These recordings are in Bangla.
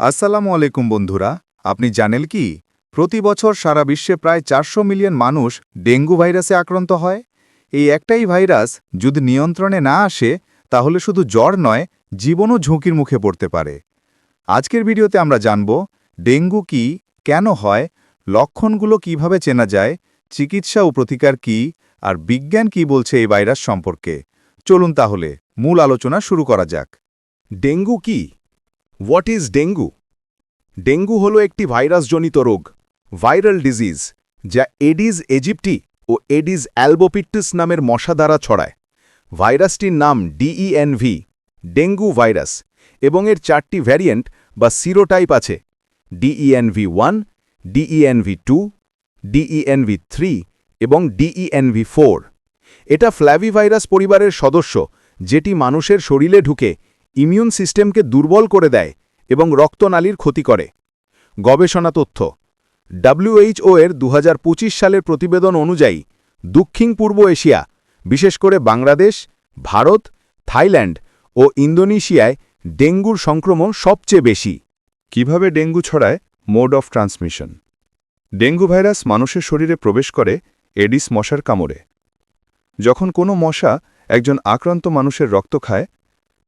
আসসালামু আলাইকুম বন্ধুরা, আপনি জানেন কি? প্রতি বছর সারা বিশ্বে প্রায় চারশো মিলিয়ন মানুষ ডেঙ্গু ভাইরাসে আক্রান্ত হয়। এই একটাই ভাইরাস যদি নিয়ন্ত্রণে না আসে, তাহলে শুধু জ্বর নয়, জীবনও ঝুঁকির মুখে পড়তে পারে। আজকের ভিডিওতে আমরা জানব, ডেঙ্গু কি, কেন হয়, লক্ষণগুলো কীভাবে চেনা যায়, চিকিৎসা ও প্রতিকার কি, আর বিজ্ঞান কি বলছে এই ভাইরাস সম্পর্কে। চলুন তাহলে মূল আলোচনা শুরু করা যাক। ডেঙ্গু কি? হোয়াট ইজ ডেঙ্গু ডেঙ্গু হল একটি ভাইরাসজনিত রোগ ভাইরাল ডিজিজ যা এডিজ এজিপ্টি ও এডিজ অ্যালবোপিট্টিস নামের মশা দ্বারা ছড়ায়। ভাইরাসটির নাম ডিইএনভি ডেঙ্গু ভাইরাস এবং এর চারটি ভ্যারিয়েন্ট বা সিরোটাইপ আছে DENV one DENV two DENV three এবং ডিইএনভি ফোর এটা ফ্ল্যাভিভাইরাস পরিবারের সদস্য, যেটি মানুষের শরীরে ঢুকে ইমিউন সিস্টেমকে দুর্বল করে দেয় এবং রক্তনালীর ক্ষতি করে। গবেষণা তথ্য ডাব্লিউএইচও এর দু হাজার পঁচিশ সালের প্রতিবেদন অনুযায়ী দক্ষিণ পূর্ব এশিয়া, বিশেষ করে বাংলাদেশ, ভারত, থাইল্যান্ড ও ইন্দোনেশিয়ায় ডেঙ্গুর সংক্রমণ সবচেয়ে বেশি। কীভাবে ডেঙ্গু ছড়ায়? Mode of transmission. Dengue virus মানুষের শরীরে প্রবেশ করে এডিস মশার কামড়ে। যখন কোনো মশা একজন আক্রান্ত মানুষের রক্ত খায়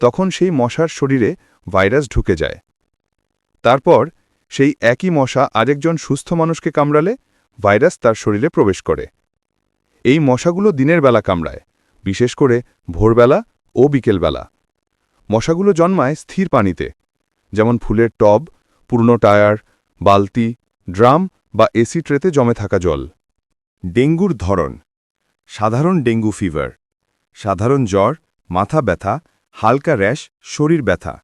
তখন সেই মশার শরীরে ভাইরাস ঢুকে যায়। তারপর সেই একই মশা আরেকজন সুস্থ মানুষকে কামড়ালে ভাইরাস তার শরীরে প্রবেশ করে। এই মশাগুলো দিনের বেলা কামড়ায়, বিশেষ করে ভোরবেলা ও বিকেলবেলা। মশাগুলো জন্মায় স্থির পানিতে, যেমন ফুলের টব, পুরনো টায়ার, বালতি, ড্রাম বা এসি ট্রেতে জমে থাকা জল। ডেঙ্গুর ধরন, সাধারণ ডেঙ্গু ফিভার, সাধারণ জ্বর, মাথা ব্যথা হালকা র্যাশ, শরীর ব্যথা।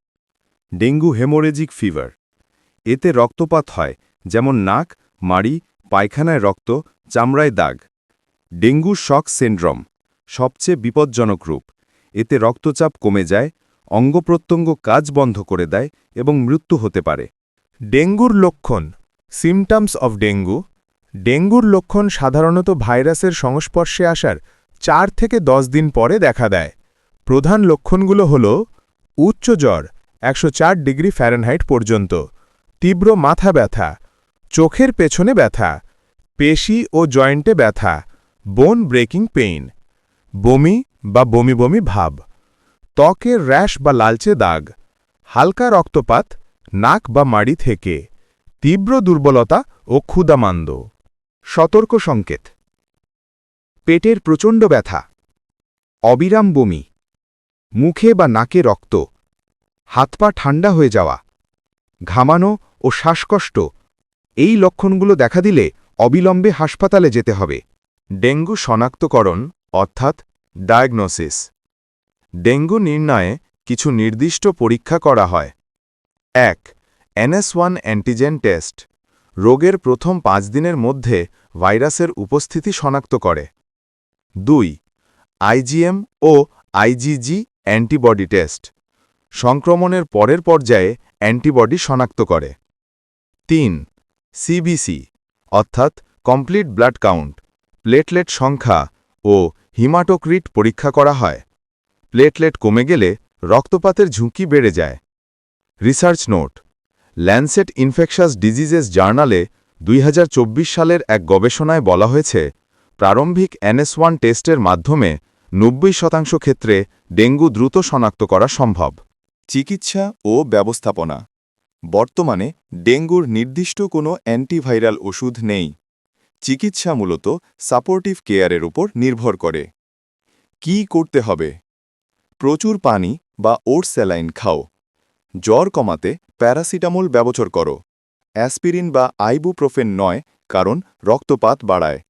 Dengue haemorrhagic fever. এতে রক্তপাত হয়, যেমন নাক, মাড়ি, পায়খানায় রক্ত, চামড়ায় দাগ। ডেঙ্গু শক সিন্ড্রম, সবচেয়ে বিপজ্জনক রূপ। এতে রক্তচাপ কমে যায় অঙ্গপ্রত্যঙ্গ কাজ বন্ধ করে দেয় এবং মৃত্যু হতে পারে। ডেঙ্গুর লক্ষণ সিমটমস অব ডেঙ্গু। ডেঙ্গুর লক্ষণ সাধারণত ভাইরাসের সংস্পর্শে আসার চার থেকে দশ দিন পরে দেখা দেয়। প্রধান লক্ষণগুলো হল উচ্চ জ্বর, একশো চার ডিগ্রি ফ্যারেনহাইট পর্যন্ত, তীব্র মাথা ব্যথা, চোখের পেছনে ব্যথা, পেশি ও জয়েন্টে ব্যথা, বোন ব্রেকিং পেইন, বমি বা বমি বমি ভাব ত্বকের র্যাশ বা লালচে দাগ, হালকা রক্তপাত, নাক বা মাড়ি থেকে, তীব্র দুর্বলতা ও ক্ষুদামান্দ সতর্ক সংকেত। পেটের প্রচণ্ড ব্যথা, অবিরাম বমি। মুখে বা নাকে রক্ত। হাত পা ঠান্ডা হয়ে যাওয়া। ঘামানো ও শ্বাসকষ্ট। এই লক্ষণগুলো দেখা দিলে অবিলম্বে হাসপাতালে যেতে হবে। ডেঙ্গু শনাক্তকরণ, অর্থাৎ ডায়াগনোসিস। ডেঙ্গু নির্ণয়ে কিছু নির্দিষ্ট পরীক্ষা করা হয়। এক, এনএস ওয়ান অ্যান্টিজেন টেস্ট। রোগের প্রথম পাঁচ দিনের মধ্যে ভাইরাসের উপস্থিতি শনাক্ত করে। দুই আইজিএম ও আইজিজি অ্যান্টিবডি টেস্ট। সংক্রমণের পরের পর্যায়ে অ্যান্টিবডি শনাক্ত করে। তিন সিবিসি অর্থাৎ কমপ্লিট ব্লাড কাউন্ট, প্লেটলেট সংখ্যা ও হিমাটোক্রিট পরীক্ষা করা হয়। প্লেটলেট কমে গেলে রক্তপাতের ঝুঁকি বেড়ে যায়। Research note, Lancet infectious diseases জার্নালে দুই হাজার চব্বিশ সালের এক গবেষণায় বলা হয়েছে, প্রারম্ভিক এনএস টেস্টের মাধ্যমে নব্বই শতাংশ ক্ষেত্রে ডেঙ্গু দ্রুত শনাক্ত করা সম্ভব। চিকিৎসা ও ব্যবস্থাপনা। বর্তমানে ডেঙ্গুর নির্দিষ্ট কোনো অ্যান্টিভাইরাল ওষুধ নেই। চিকিৎসা মূলত সাপোর্টিভ কেয়ারের উপর নির্ভর করে। কি করতে হবে? প্রচুর পানি বা ওর স্যালাইন খাও। জ্বর কমাতে প্যারাসিটামল ব্যবচর করো। অ্যাসপিরিন বা আইবুপ্রোফেন নয়, কারণ রক্তপাত বাড়ায়।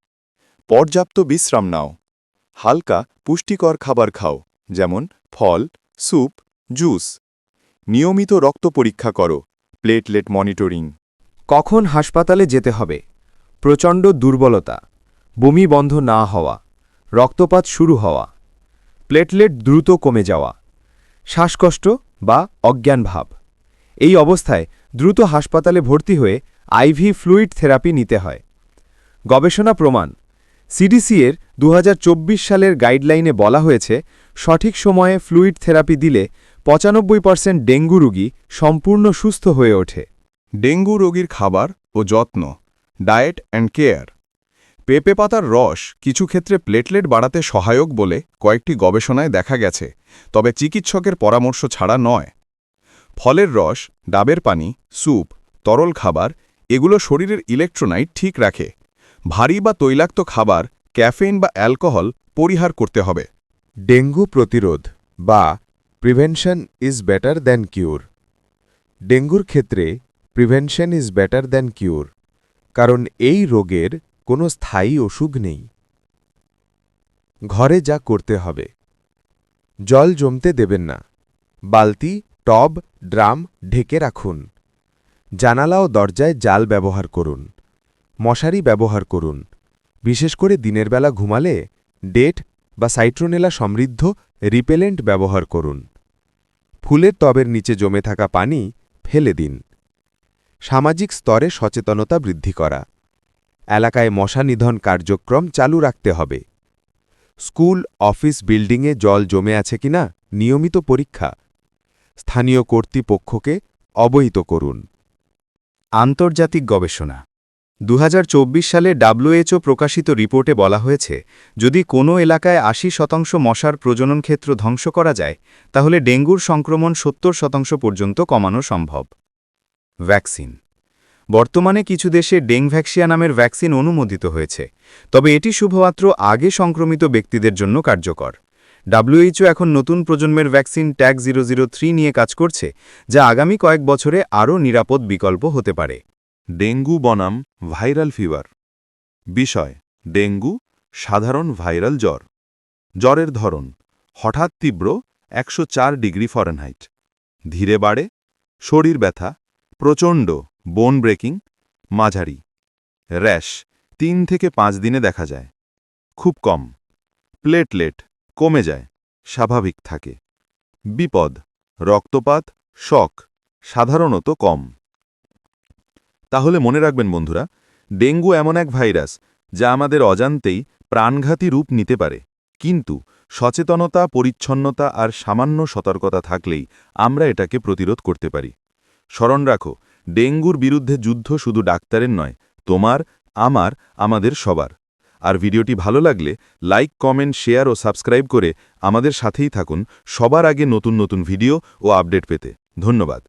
পর্যাপ্ত বিশ্রাম নাও। হালকা, পুষ্টিকর খাবার খাও, যেমন ফল, স্যুপ, জুস। নিয়মিত রক্ত পরীক্ষা করো, প্লেটলেট মনিটরিং। কখন হাসপাতালে যেতে হবে? প্রচণ্ড দুর্বলতা। বমি বন্ধ না হওয়া, রক্তপাত শুরু হওয়া। প্লেটলেট দ্রুত কমে যাওয়া। শ্বাসকষ্ট বা অজ্ঞান ভাব। এই অবস্থায় দ্রুত হাসপাতালে ভর্তি হয়ে আইভি ফ্লুইড থেরাপি নিতে হয়। গবেষণা প্রমাণ সিডিসি এর দু হাজার চব্বিশ সালের গাইডলাইনে বলা হয়েছে, সঠিক সময়ে ফ্লুইড থেরাপি দিলে পঁচানব্বই পার্সেন্ট ডেঙ্গু রোগী সম্পূর্ণ সুস্থ হয়ে ওঠে। ডেঙ্গু রোগীর খাবার ও যত্ন, ডায়েট অ্যান্ড কেয়ার। পেঁপে পাতার রস কিছু ক্ষেত্রে প্লেটলেট বাড়াতে সহায়ক বলে কয়েকটি গবেষণায় দেখা গেছে, তবে চিকিৎসকের পরামর্শ ছাড়া নয়। ফলের রস, ডাবের পানি, স্যুপ, তরল খাবার, এগুলো শরীরের ইলেকট্রোনাইট ঠিক রাখে। ভারী বা তৈলাক্ত খাবার ক্যাফেইন বা অ্যালকোহল পরিহার করতে হবে। ডেঙ্গু প্রতিরোধ বা prevention is better than cure. ডেঙ্গুর ক্ষেত্রে prevention is better than cure, কারণ এই রোগের কোনো স্থায়ী অসুখ নেই। ঘরে যা করতে হবে, জল জমতে দেবেন না। বালতি, টব, ড্রাম ঢেকে রাখুন। জানালা ও দরজায় জাল ব্যবহার করুন। মশারি ব্যবহার করুন। বিশেষ করে দিনের বেলা ঘুমালে ডেট বা সাইট্রোনেলা সমৃদ্ধ রিপেলেন্ট ব্যবহার করুন। ফুলের তবের নিচে জমে থাকা পানি ফেলে দিন। সামাজিক স্তরে সচেতনতা বৃদ্ধি করা। এলাকায় মশা নিধন কার্যক্রম চালু রাখতে হবে। স্কুল, অফিস বিল্ডিংয়ে জল জমে আছে কিনা নিয়মিত পরীক্ষা। স্থানীয় কর্তৃপক্ষকে অবহিত করুন। আন্তর্জাতিক গবেষণা। দু হাজার চব্বিশ সালে ডাব্লুএইচও প্রকাশিত রিপোর্টে বলা হয়েছে, যদি কোনো এলাকায় আশি শতাংশ মশার প্রজনন ক্ষেত্র ধ্বংস করা যায়, তাহলে ডেঙ্গুর সংক্রমণ সত্তর শতাংশ পর্যন্ত কমানো সম্ভব। ভ্যাকসিন। বর্তমানে কিছু দেশে ডেংভ্যাক্সিয়া নামের ভ্যাকসিন অনুমোদিত হয়েছে, তবে এটি শুধুমাত্র আগে সংক্রমিত ব্যক্তিদের জন্য কার্যকর। ডাব্লুএইচও এখন নতুন প্রজন্মের ভ্যাকসিন ট্যাগ জিরো নিয়ে কাজ করছে, যা আগামী কয়েক বছরে আরও নিরাপদ বিকল্প হতে পারে। ডেঙ্গু বনাম ভাইরাল ফিভার। বিষয়, ডেঙ্গু, সাধারণ ভাইরাল জ্বর। জ্বরের ধরন, হঠাৎ তীব্র একশো চার ডিগ্রি ফরেনহাইট। ধীরে বাড়ে, শরীর ব্যথা, প্রচণ্ড বোন ব্রেকিং, মাঝারি। র্যাশ, তিন থেকে পাঁচ দিনে দেখা যায়। খুব কম। প্লেটলেট কমে যায়, স্বাভাবিক থাকে। বিপদ, রক্তপাত, শক, সাধারণত কম। তাহলে মনে রাখবেন বন্ধুরা, ডেঙ্গু এমন এক ভাইরাস যা আমাদের অজান্তেই প্রাণঘাতী রূপ নিতে পারে। কিন্তু সচেতনতা, পরিচ্ছন্নতা আর সামান্য সতর্কতা থাকলেই আমরা এটাকে প্রতিরোধ করতে পারি। স্মরণ রাখো, ডেঙ্গুর বিরুদ্ধে যুদ্ধ শুধু ডাক্তারের নয়, তোমার, আমার, আমাদের সবার। আর ভিডিওটি ভালো লাগলে লাইক, কমেন্ট, শেয়ার ও সাবস্ক্রাইব করে আমাদের সাথেই থাকুন সবার আগে নতুন নতুন ভিডিও ও আপডেট পেতে। ধন্যবাদ।